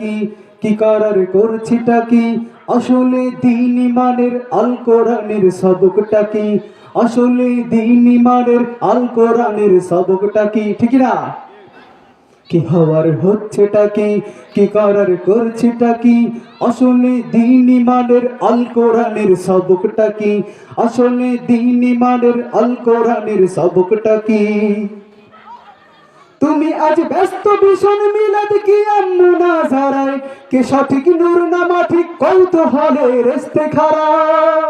কি? কি করার করছিটা কি? আসলে দিন ইমানের আল কোরআনের সবকটা কি? আসলে দিন ইমানের আল কোরআনের সবকটা কি? ঠিক না? কি হওয়ার হচ্ছেটা কি? কি করার করছেটা কি? আসলে দিন ইমানের আল কোরআনের সবকটা কি? আসলে দিন ইমানের আল কোরআনের সবকটা কি? তুমি আজ ব্যস্ত ভীষণ মিলাদ কি আম্মু না জারায় কে সঠিক নূর নামা ঠিক কৌতূহলে রেস্তে খারায়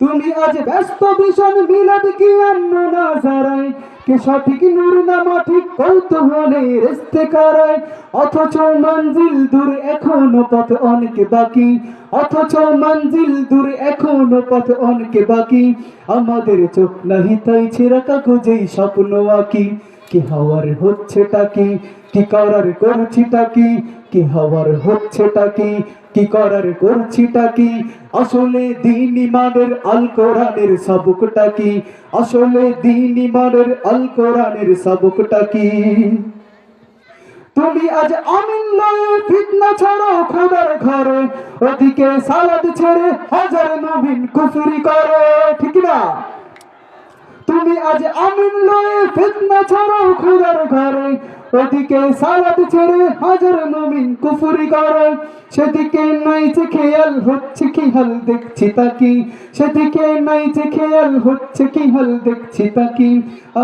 তুমি আজ ব্যস্ত ভীষণ মিলাদ কি আম্মু না জারায় কে সঠিক নূর নামা ঠিক কৌতূহলে রেস্তে কারায় অথচ মঞ্জিল দূর এখনও পথ অনেক বাকি। অথচ মঞ্জিল দূর এখনও পথ অনেক বাকি। আমাদের চোখ নাহি তাই ছেঁড়া কাগজেই স্বপ্ন আঁকি। কি হওয়ার হচ্ছেটা কি? কি করার করছিটা কি? কি হওয়ার হচ্ছেটা কি? কি করার করছিটা কি? আসলে দিন ইমানের আল কোরআনের সবকটা কি? আসলে দিন ইমানের আল কোরআনের সবকটা কি? তুমি আজ আমিন লয়ে ফিতনা ছাড়ো খোদার ঘরে। ওদিকে সালাদ ছেড়ে হাজার নবীন কুফরি করে, ঠিক না? তুমি আজ আমিন লয়ে ফিতনা ছাড়ো, খোদার ঘরে। ওদিকে সালাদ ছেড়ে হাজার নবীন কুফরি করে। সেদিকে নাই যে খেয়াল হচ্ছে কি, হাল দেখছি তাকি সেদিকে নাই যে খেয়াল হচ্ছে কি, হাল দেখছি তাকি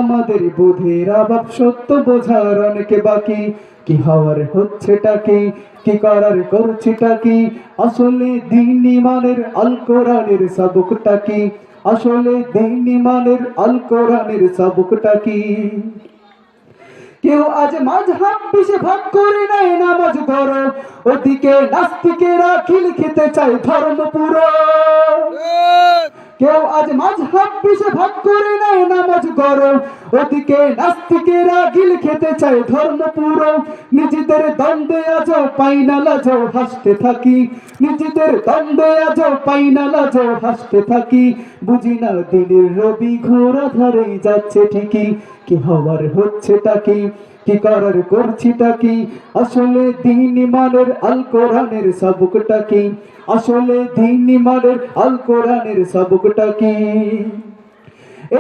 আমাদের বোধের অভাব সত্য বোঝার অনেকে বাকি। কি হওয়ার হচ্ছেটা কি? কি করার করছেটা কি? আসলে দিন ইমানের, আল কোরআনের সবকটা কি? আসলে দিন ইমানের আল কোরআনের সবকটা কি? কেউ আজ মাঝহাব বেশি ভাগ করে নেয় নামাজ ধরো, ওদিকে নাস্তিকেরা খিল খেতে চায় ধর্ম পুরো। কেউ আজ মাঝহাব পিছে ভাগ করে নেয় নামাজ গরো ওদিকে নাস্তিকেরা গিল খেতে চায় ধর্ম পুরো। নিজেদের দ্বন্দ্বে আজ পাই না হাসতে থাকি। নিজেদের দ্বন্দ্বে আজ পাই না হাসতে থাকি। বুঝি না দিনের রবি ঘোরা ধরে যাচ্ছে ঠিকই, কি হওয়ার হচ্ছেটা কি? কি করার করছিটা কি আসলে দিন ইমানের আল কোরআনের সবকটা কি আসলে দিন ইমানের আল কোরআনের সবকটা কি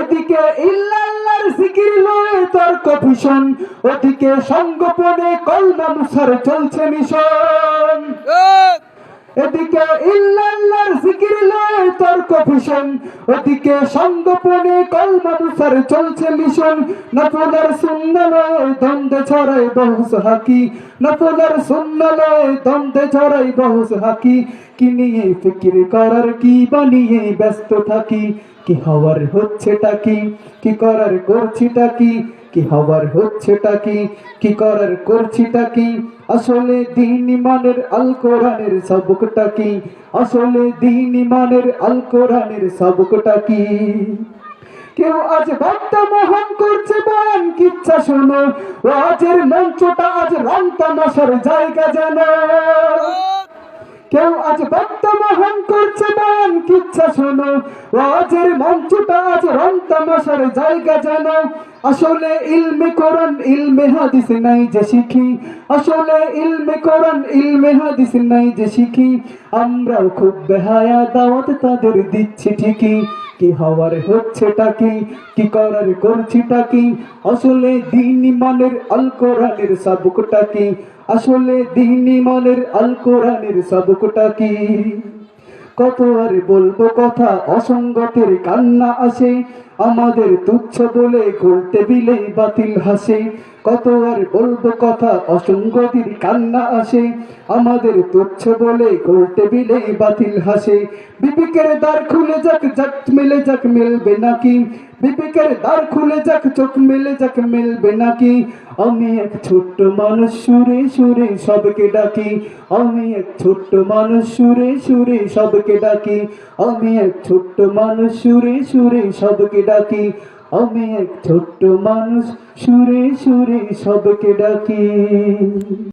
এদিকে ইল্লাল্লাহর জিকির লয়ে তর্ক ভীষণ ওদিকে সঙ্গোপনে কলমা মুসার চলছে মিশন। এদিকে ইল্লাল্লাহর ভীষণ। ওদিকে সঙ্গোপনে কলমা মুসার চলছে মিশন। নফলার সুন্নালয়ে দ্বন্দ্বে ছড়াই বহুস হাকি। নফলার সুন্নালয়ে দ্বন্দ্বে ছড়াই বহুস হাকি। কি নিয়ে ফিকির করার, কি বানিয়ে ব্যস্ত থাকি? কি হওয়ার হচ্ছেটা কি? কি করার করছিটা কি? কি হওয়ার হচ্ছেটা কি? কি করার করছিটা কি? আসলে দিন ইমানের আল কোরআনের সবকটা কি? আসলে দিন ইমানের আল কোরআনের সবকটা কি? কেউ আজ বার্তা মোহন করছে বয়ান কিচ্ছা শোনো আজের মঞ্চটা আজ রং তামাশার জায়গা জানো কেউ আজ বার্তা মোহন করছে কিচ্ছা শোনো, আজের মঞ্চটা আজ রং তামাশার জায়গা জানো। আসলে ইলমে কোরআন, ইলমে হাদিস নাই যে শিখি। আসলে ইলমে কোরআন, ইলমে হাদিস নাই যে শিখি। আমরাও খুব বেহায়া দাওয়াত তাদের দিচ্ছি ঠিকই। কি হওয়ার হচ্ছেটা কি? কি করার করছিটা কি? আসলে দিন ইমানের আল কোরআনের সবকটা কি? আসলে দিন ইমানের আল কোরআনের সবকটা কি? কত আর বলব কথা? অসঙ্গতের কান্না আসে আমাদের তুচ্ছ বলে গোলতে বিলে বাতিল হাসে। কত আর বলব কথা, অসঙ্গতির কান্না আসে। আমাদের তুচ্ছ বলে গোলতে বিলে বাতিল হাসে। বিপিকের দ্বার খুলে যাক যাক মেলে যাক, মেলবে নাকি? বিপিকের দ্বার খুলে যাক, চোখ মেলে যাক, মেলবে নাকি? আমি এক ছোট্ট মানুষ, সুরে সুরে সবকে ডাকি। আমি এক ছোট্ট মানুষ, সুরে সুরে সবকে ডাকি। আমি এক ছোট্ট মানুষ, সুরে সুরে সবকে ডাকি আমি এক ছোট্ট মানুষ সুরে সুরে সবকে ডাকি।